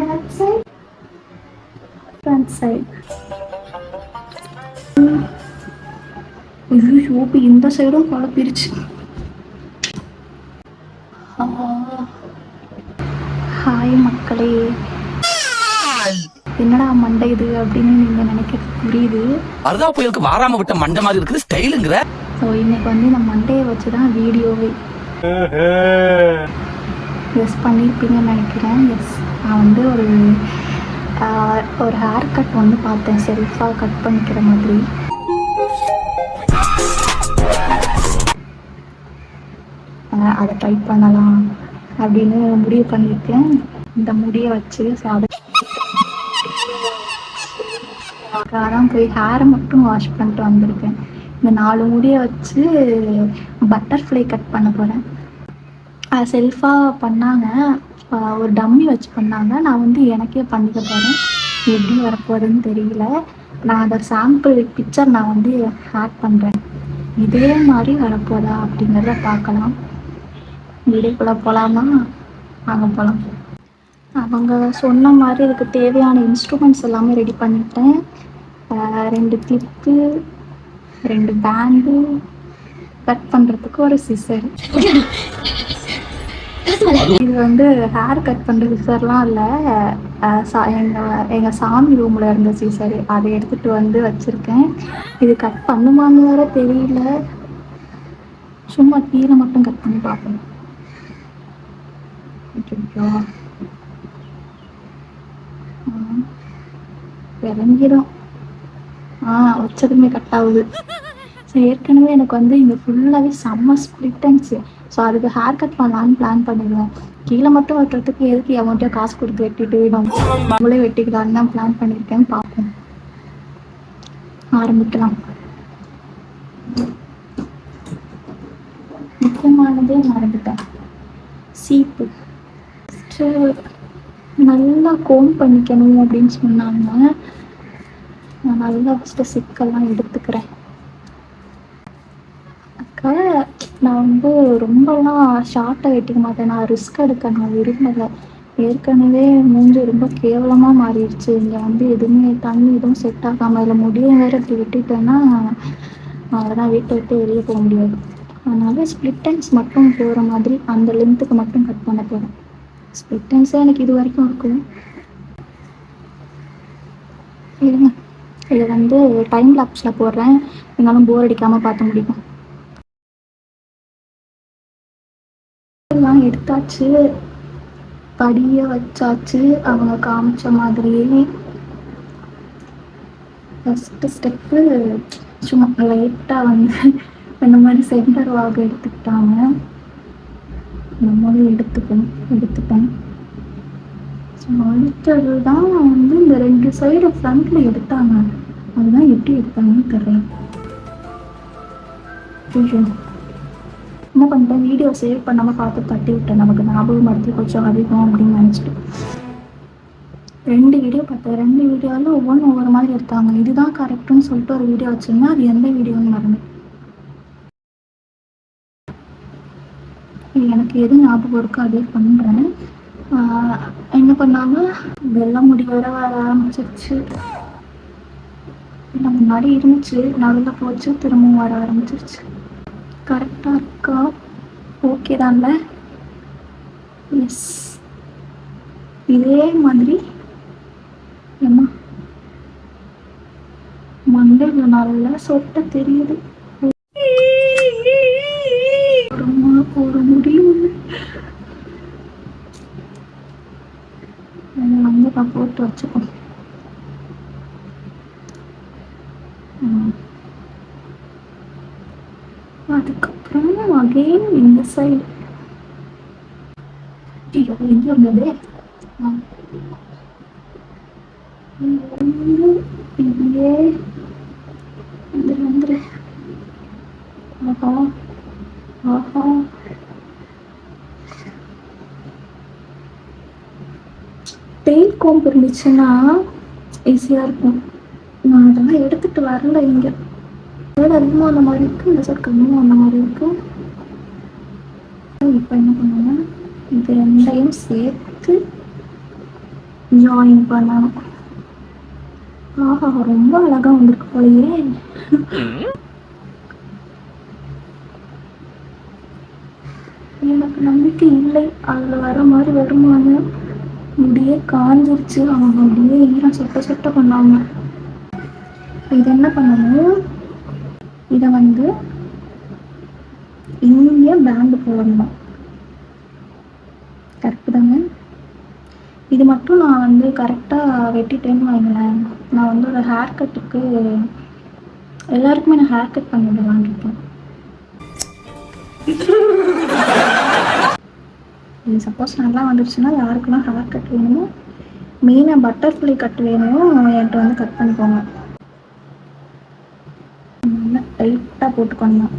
Back side. Front side. ஐயோ இப்போ இந்த சைடும் குழப்பிருச்சு ஹாய் மக்களே என்னடா மண்டை இது அப்படின்னு நீங்க நினைக்கிறது புரியுது வரதா புயலுக்கு வாராம விட்ட மண்டை மாதிரி இருக்குது ஸ்டைலுங்கிற ஸோ இன்னைக்கு வந்து இந்த மண்டையை வச்சு தான் வீடியோவே எஸ் பண்ணியிருப்பீங்கன்னு நினைக்கிறேன். எஸ் நான் வந்து ஒரு ஒரு ஹேர் கட் வந்து பார்த்தேன். செல்ஃபாக கட் பண்ணிக்கிற மாதிரி. அதை ட்ரை பண்ணலாம் அப்படின்னு முடிவு பண்ணியிருக்கேன். இந்த முடியை வச்சு அதை அதான் போய் ஹேரை மட்டும் வாஷ் பண்ணிட்டு வந்திருக்கேன். இந்த நாலு முடியை வச்சு பட்டர்ஃப்ளை கட் பண்ண போகிறேன் செல்ஃபாக பண்ணாங்க. ஒரு டம்மி வச்சு பண்ணாங்க. நான் வந்து எனக்கே பண்ணிக்க போகிறேன் எப்படி வரப்போகுதுன்னு தெரியல. நான் அதை சாம்பிள் பிக்சர் நான் வந்து ஆட் பண்ணுறேன் இதே மாதிரி வரப்போதா அப்படிங்கிறத பார்க்கலாம். வீடியோக்குள்ளே போகலாமா அங்கே போகலாம் அவங்க சொன்ன மாதிரி இதுக்கு தேவையான இன்ஸ்ட்ருமெண்ட்ஸ் எல்லாமே ரெடி பண்ணிட்டேன். ரெண்டு கிளிப்பு ரெண்டு பேண்டு கட் பண்ணுறதுக்கு ஒரு சிசர் இது வந்து ஹேர் கட் பண்ணுற சிசர்லாம் இல்லை. எங்கள் எங்கள் சாமி ரூமில் இருந்த சீசர் அதை எடுத்துகிட்டு வந்து வச்சுருக்கேன். இது கட் பண்ணுமான்னு வேற தெரியல. சும்மா கீரை மட்டும் கட் பண்ணி பார்க்கணும் விளங்கிடும் ஆ, இறங்கிடும் ஆ வச்சதுமே கட் ஆகுது. ஸோ ஏற்கனவே எனக்கு வந்து இங்கே ஃபுல்லாகவே செம்ம ஸ்ப்ளிட் ஆச்சு ஸோ அதுக்கு ஹேர் கட் பண்ணலான்னு பிளான் பண்ணிடுவேன் கீழே மட்டும் வெட்டுறதுக்கு எதுக்கு எவன்கிட்டயோ காசு கொடுத்து வெட்டிட்டு நம்மளே வெட்டிக்கலான்னு தான் பிளான் பண்ணியிருக்கேன் பார்ப்போம். ஆரம்பிக்கலாம். முக்கியமானதே மறந்துட்டேன் சீப்பு. ஃபஸ்ட்டு நல்லா கோம் பண்ணிக்கணும் அப்படின்னு சொன்னாங்க. நான் நல்லா ஃபஸ்ட்டு சிக்கெல்லாம் எடுத்துக்கிறேன். நான் வந்து ரொம்பலாம் ஷார்ட்டாக வெட்டிக்க மாட்டேன். நான் ரிஸ்க் எடுக்க நான் விரும்பலை. ஏற்கனவே மூஞ்சி ரொம்ப கேவலமாக மாறிடுச்சு. இங்கே வந்து எதுவுமே தண்ணி எதுவும் செட் ஆகாமல் இல்லை முடியும் வேறு இப்படி வெட்டிட்டேன்னா அதெல்லாம் வீட்டை விட்டு வெளியே போக முடியாது. அதனால ஸ்ப்ளிட் டைம்ஸ் மட்டும் போகிற மாதிரி அந்த லென்த்துக்கு மட்டும் கட் பண்ண போகிறேன் ஸ்ப்ளிட் டைம்ஸே எனக்கு இது வரைக்கும் இருக்கும். இருங்க. இதை வந்து டைம் லாப்ஸில் போடுறேன். என்னாலும் போர் அடிக்காமல் பார்த்து முடியும் எடுத்தாச்சு. படிய வச்சாச்சு. அவங்க காமிச்ச மாதிரியே. ஃபஸ்ட்டு ஸ்டெப்பு சும்மா லைட்டாக வந்து இந்த மாதிரி சென்டர் வாக எடுத்துக்கிட்டாங்க. நம்மளும் எடுத்துப்போம் எடுத்துப்போம். ஸோ அடுத்தது தான் வந்து இந்த ரெண்டு சைடு ஃப்ரண்ட்ல எடுத்தாங்க. அதுதான் எப்படி எடுத்தாங்கன்னு தெரியல. என்ன பண்ணிட்டேன் வீடியோ சேவ் பண்ணாமல் பார்த்து தட்டி விட்டேன். நமக்கு ஞாபகம் மறுத்து கொஞ்சம் அதிகம் அப்படின்னு நினச்சிட்டு. ரெண்டு வீடியோ பார்த்தேன். ரெண்டு வீடியோவில் ஒவ்வொன்றும் ஒவ்வொரு மாதிரி எடுத்தாங்க. இதுதான் கரெக்டுன்னு சொல்லிட்டு ஒரு வீடியோ வச்சுருந்தேன். அது எந்த வீடியோன்னு மறந்து. எனக்கு எது ஞாபகம் இருக்கோ அதே பண்ணுறேன் என்ன பண்ணாங்க? வெள்ளம் முடி வர வர ஆரம்பிச்சிருச்சு. இல்லை முன்னாடி இருந்துச்சு. நடுவில் போச்சு. திரும்பவும் வர ஆரம்பிச்சிருச்சு. கரெக்டாக இருக்கா ஓகே தான்ல எஸ் இதே மாதிரி ஏம்மா மண்டையில் நல்லா சொட்ட தெரியுது ஒருமா ஒரு முடியும் அதை வந்து நான் போட்டு வச்சுக்கோ ம். அதுக்கப்புறம் அகைன் இந்த சைடு ஐயோ எங்க இருந்தது பெயின் ஆஹா ஆஹா கோம்பு இருந்துச்சுன்னா ஈஸியாக இருக்கும். நான் அதெல்லாம் எடுத்துட்டு வரல இங்கே. வேலை அதிகமாக அந்த மாதிரி இருக்கு இந்த சைடு கம்மியாக அந்த மாதிரி இருக்கு. இப்போ என்ன பண்ணுவேன் இது ரெண்டையும் சேர்த்து ஜாயின் பண்ணணும் ஆஹா ரொம்ப அழகா வந்திருக்கு போலயே. எனக்கு நம்பிக்கை இல்லை. அதுல வர மாதிரி வருமானு முடியே காஞ்சிருச்சு. அவங்க அப்படியே ஈரம் சொட்ட சொட்ட பண்ணாங்க. இது என்ன பண்ணணும்? இதை வந்து இங்கே பேண்டு போடணும் கரெக்டு தாங்க இது மட்டும் நான் வந்து கரெக்டாக வெட்டிட்டேன்னு வைங்களேன். நான் வந்து ஒரு ஹேர் கட்டுக்கு எல்லாருக்குமே நான் ஹேர் கட் பண்ணி விடலான்னு இருக்கேன் இது சப்போஸ் நல்லா வந்துருச்சுன்னா யாருக்கெல்லாம் ஹேர் கட் வேணுமோ மெயினாக பட்டர்ஃப்ளை கட் வேணுமோ என்கிட்ட வந்து கட் பண்ணிக்கோங்க. டைட்டாக போட்டுக்கணும்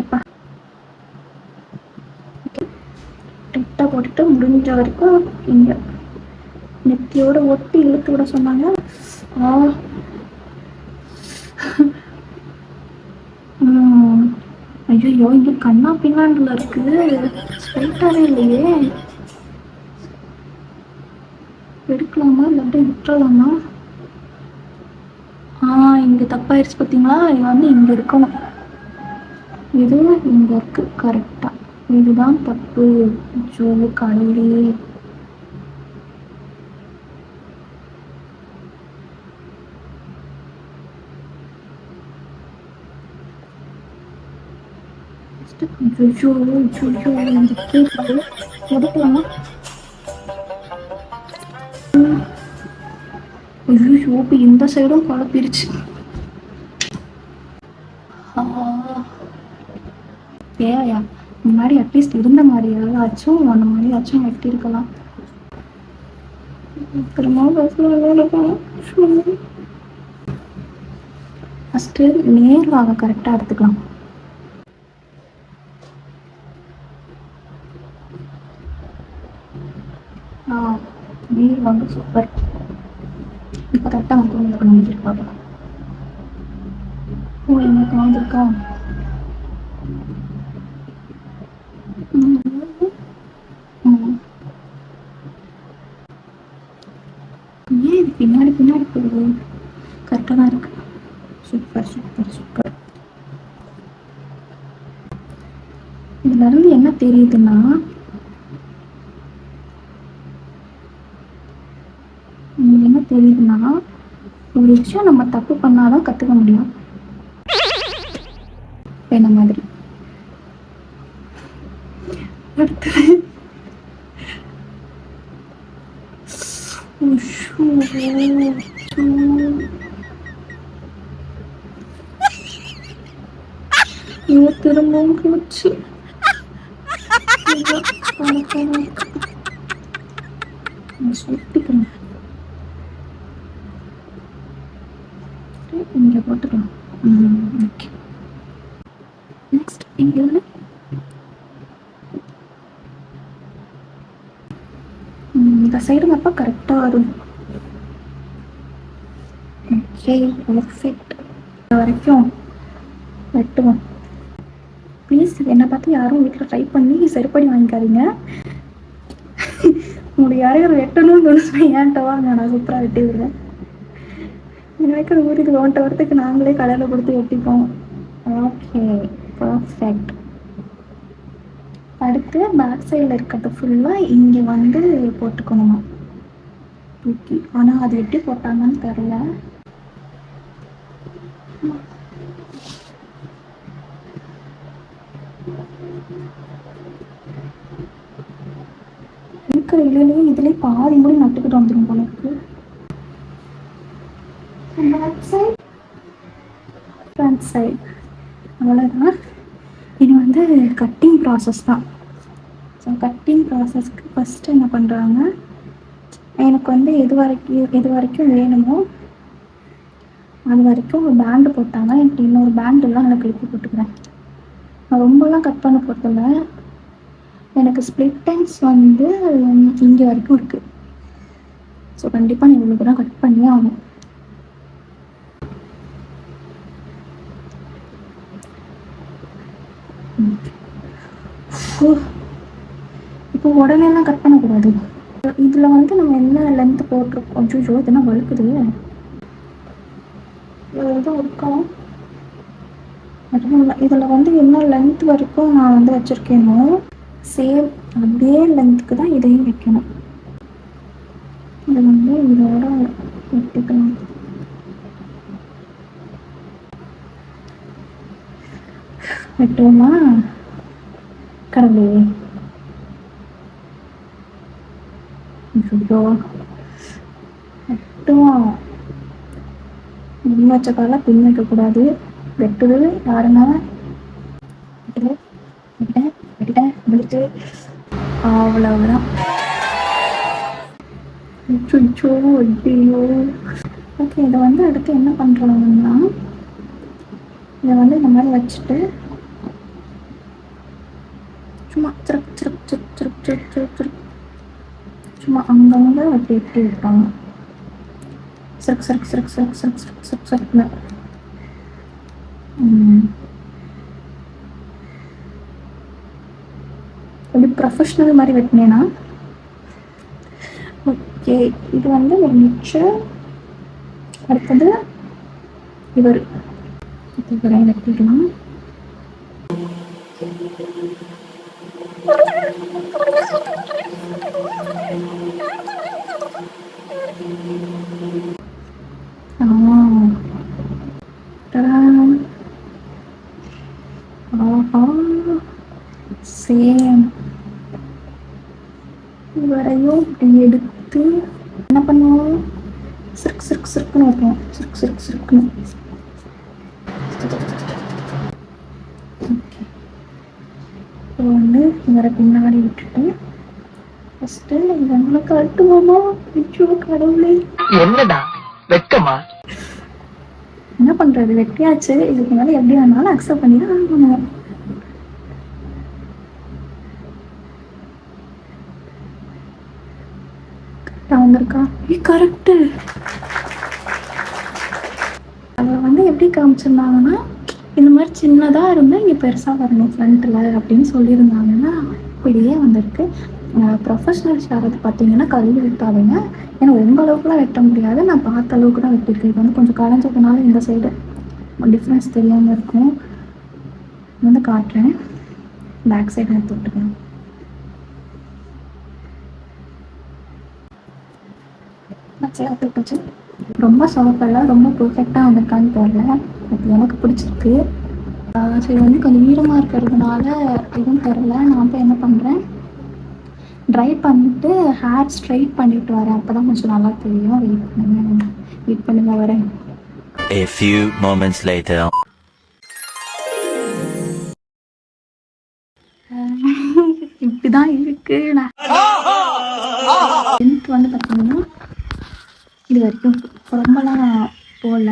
எப்பா? டைட்டாக முடிஞ்ச வரைக்கும் இங்கே நெத்தியோட ஒட்டி இழுத்து விட சொன்னாங்க. ஆ. ஐயோ இங்க கண்ணா பின்னாண்டுல இருக்கு. ஸ்ட்ரைட்டாவே இல்லையே. எடுக்கலாமா? இல்லாட்டி விட்டுறலாமா? ஆ இங்க தப்பாயிருச்சு பார்த்தீங்களா இது வந்து இங்க இருக்கணும். இது இங்க இருக்கு கரெக்டா இதுதான் தப்பு ஜோ கடவுளே ஐயோ ஐயோ இந்த கேக்கு எடுக்கலாமா ஐயோ இப்போ இந்த சைடும் குழப்பிருச்சு ஏயா முன்னாடி அட்லீஸ்ட் இருந்த மாதிரியாச்சும் அந்த மாதிரி ஆச்சும் திரும்பவும் இருக்கலாம் ஃபஸ்ட்டு நேர்வாக கரெக்டாக எடுத்துக்கலாம். நீர் வாங்க சூப்பர் இப்போ கரெக்டாக வந்து உங்களுக்கு வந்துருக்காங்க ஓ எனக்கு வந்திருக்கா ம். ம். ஏன் இது பின்னாடி இருக்குது கரெக்டாக தான் இருக்குது சூப்பர் சூப்பர் சூப்பர் இதுலேருந்து என்ன தெரியுதுன்னா என்ன தெரியுதுன்னா ஒரு விஷயம் நம்ம தப்பு பண்ணாதான் கற்றுக்க முடியும். என்ன மாதிரி. அடுத்தது. உஷு, உஷு. ஐயோ, திரும்பவும் போச்சு ஐயோ, பழக்கம் இருக்கு. நான் சுட்டிக்கிறேன் இங்க போட்டுக்கலாம். ஓகே. நெக்ஸ்ட் இங்கே இருந்து. ம், இந்த சைடு அப்போ கரெக்டாக வரும் ஓகே பர்ஃபெக்ட் வரைக்கும் வெட்டுவோம் ப்ளீஸ் என்னை பார்த்து யாரும் வீட்டில் ட்ரை பண்ணி சரிப்படி வாங்கிக்காதீங்க. உங்களுக்கு யாரையும் வெட்டணும்னு தோணுச்சுன்னா ஏன்ட்ட வாங்க நான் சூப்பராக வெட்டி விடுறேன். எனக்கு ஊருக்கு ஒன்றை வரத்துக்கு நாங்களே கடையில் கொடுத்து வெட்டிப்போம். ஓகே பர்ஃபெக்ட் அடுத்து பேக் சைடில் இருக்கிறது ஃபுல்லாக இங்கே வந்து போட்டுக்கணுமா? தூக்கி. ஆனால் அது எப்படி போட்டாங்கன்னு தெரில இருக்கிற இலையிலேயே இதுல பாதி மூடி நட்டுக்கிட்டு வந்துடும் போல இருக்கு சைட் ஃப்ரண்ட் சைட் அவ்வளோதான் இது வந்து கட்டிங் ப்ராசஸ் தான். ஸோ கட்டிங் ப்ராசஸ்க்கு ஃபஸ்ட்டு என்ன பண்ணுறாங்க எனக்கு வந்து எது வரைக்கும் எது வரைக்கும் வேணுமோ அது வரைக்கும் ஒரு பேண்டு போட்டாங்க. எனக்கு இன்னொரு பேண்டெல்லாம் எனக்கு கிளிப்பு போட்டுக்கிறேன். நான் ரொம்பலாம் கட் பண்ண போகிறதில்ல எனக்கு ஸ்ப்ளிட் டைம்ஸ் வந்து இங்கே வரைக்கும் இருக்குது ஸோ கண்டிப்பாக நான் இவ்வளோ தான் கட் பண்ணியே ஆகணும். ஓ இப்போ உடனேலாம் கட் பண்ணக்கூடாது. இதில் வந்து நம்ம என்ன லென்த் போட்டிருக்கோம்? ஜூஜோ இதெல்லாம் வழுக்குது. எதுவும் உருக்கம் இதில் வந்து என்ன லென்த் வரைக்கும் நான் வந்து வச்சுருக்கேனோ சேம் அதே லென்த்துக்கு தான் இதையும் வைக்கணும். இது வந்து இதோட வெட்டிக்கலாம் வெட்டுவோமா? கடவுளே. ஐயோ. வெட்டுவோம். முன் வச்ச கால பின் வைக்கக்கூடாது வெட்டுது யாருன்னா? வெட்டுது வெட்டிட்டேன் வெட்டிட்டேன் விழுத்து அவ்வளவுதான். அச்சோ ஐயோ ஓகே இதை வந்து அடுத்து என்ன பண்ணுறோம்னா இதை வந்து இந்த மாதிரி வச்சுட்டு சும்மா சிறப்பு சிறப்பு சிறப்பு சிறப்பு சிறப்பு சிறப்பு சும்மா அங்கங்கே வெட்டி வெட்டி விட்டாங்க சிறுக்கு சிறுக்கு சிறுக்கு சிறுக்கு சிறுக்கு சிறுக்கு சிறுக்கு சிறக்குன்னு அப்படி ப்ரொஃபஷ்னல் மாதிரி வெட்டினேன்னா ஓகே இது வந்து ஒரு மிச்சர் அடுத்தது இவர். இவரை வெட்டிடலாம் Thank you. டடாம். ஆஹா சேம் இவரையும் இப்படி எடுத்து என்ன பண்ணுவோம்? சிறுக்கு சிறுக்கு சிறுக்குன்னு வைப்போம். சிறுக்கு சிறுக்கு சிறுக்குன்னு. இப்போ வந்து இவரை பின்னாடி விட்டுட்டு ஃபஸ்ட்டு இவங்களை கட்டுவோமா ஐயோ கடவுளே. என்னடா? வெக்கமா? என்ன பண்றது? வெட்டியாச்சு. இதுக்கு மேலே எப்படி வேணாலும் அக்செப்ட் பண்ணி தான் ஆகணும் கரெக்டாக வந்திருக்கா? ஏ கரெக்டு அதை வந்து எப்படி காமிச்சிருந்தாங்கன்னா இந்த மாதிரி சின்னதாக இருந்தால் இங்கே பெருசாக வரணும் ஃப்ரண்ட்டில் அப்படின்னு சொல்லியிருந்தாங்கன்னா இப்படியே வந்திருக்கு. ப்ரொஃபஷனல்ஸ் யாராவது பார்த்தீங்கன்னா கழுவி விட்டாதீங்க ஏன்னா உங்கள் அளவுக்குலாம் வெட்ட முடியாது. நான் பார்த்த அளவுக்கு தான் வெட்டியிருக்கேன் இது வந்து கொஞ்சம் களைஞ்சதுனால இந்த சைடு டிஃப்ரென்ஸ் தெரியாமல் இருக்கும். வந்து காட்டுறேன். பேக் சைடு எடுத்து சேர்த்து போச்சு. ரொம்ப சாஃப்டல்ல ரொம்ப பர்ஃபெக்டாக வந்திருக்கான்னு தெரியல. அது எனக்கு பிடிச்சிருக்கு. ஆஹ் சரி வந்து கொஞ்சம் ஈரமாக இருக்கிறதுனால எதுவும் தெரில நான் போய் என்ன பண்ணுறேன் ட்ரை பண்ணிட்டு ஹேர் ஸ்ட்ரைட் பண்ணிட்டு வரேன். அப்போ தான் கொஞ்சம் நல்லா தெரியும். வெயிட் பண்ணுங்க. வெயிட் பண்ணுங்க வரேன். A few moments later. இப்படி தான் இருக்கு. நான் லென்த் வந்து பார்த்தீங்கன்னா இது வரைக்கும் ரொம்பலாம் போகல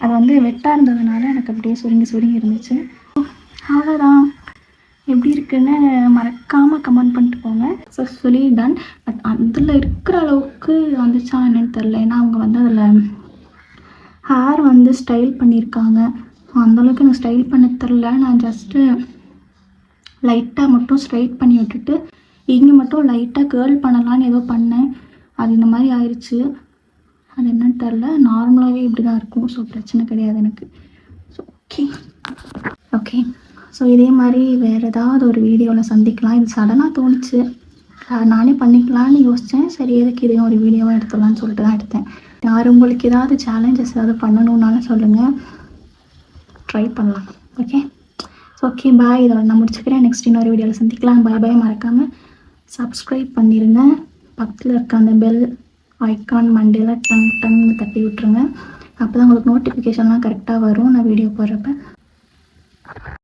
அது வந்து வெட்டாக இருந்ததுனால எனக்கு அப்படியே சுருங்கி சுருங்கி இருந்துச்சு. அவ்வளோதான் எப்படி இருக்குன்னு மறக்காமல் கமெண்ட் பண்ணிட்டு போங்க. சக்ஸஸ்ஃபுல்லி டன் பட் அதில் இருக்கிற அளவுக்கு வந்துச்சா என்னன்னு தெரில ஏன்னா அவங்க வந்து அதில் ஹேர் வந்து ஸ்டைல் பண்ணியிருக்காங்க. அந்தளவுக்கு எனக்கு ஸ்டைல் பண்ண தெரில நான் ஜஸ்ட்டு லைட்டாக மட்டும் ஸ்ட்ரைட் பண்ணி விட்டுட்டு இங்கே மட்டும் லைட்டாக கேர்ள் பண்ணலான்னு ஏதோ பண்ணேன். அது இந்த மாதிரி ஆயிடுச்சு அது என்னன்னு தெரில நார்மலாகவே இப்படி தான் இருக்கும். ஸோ பிரச்சனை கிடையாது எனக்கு. ஸோ ஓகே ஓகே ஸோ இதே மாதிரி வேறு ஏதாவது ஒரு வீடியோவில் சந்திக்கலாம். இது சடனாக தோணுச்சு. நானே பண்ணிக்கலாம்னு யோசித்தேன் சரி எதுக்கு இதையும் ஒரு வீடியோவாக எடுத்துடலாம்னு சொல்லிட்டு தான் எடுத்தேன். யார் உங்களுக்கு ஏதாவது சேலஞ்சஸ் ஏதாவது பண்ணணுன்னாலும் சொல்லுங்கள் ட்ரை பண்ணலாம். ஓகே ஸோ ஓகே பாய் இதோட நான் முடிச்சுக்கிறேன். நெக்ஸ்ட் இன்னொரு வீடியோவில் சந்திக்கலாம். பாய் பாய் மறக்காமல் சப்ஸ்கிரைப் பண்ணிடுங்க பக்கத்தில் இருக்க அந்த பெல் ஐக்கான் மண்டேல டங் டங்னு தட்டி விட்ருங்க அப்போ தான் உங்களுக்கு நோட்டிஃபிகேஷன்லாம் கரெக்டாக வரும். நான் வீடியோ போடுறப்ப.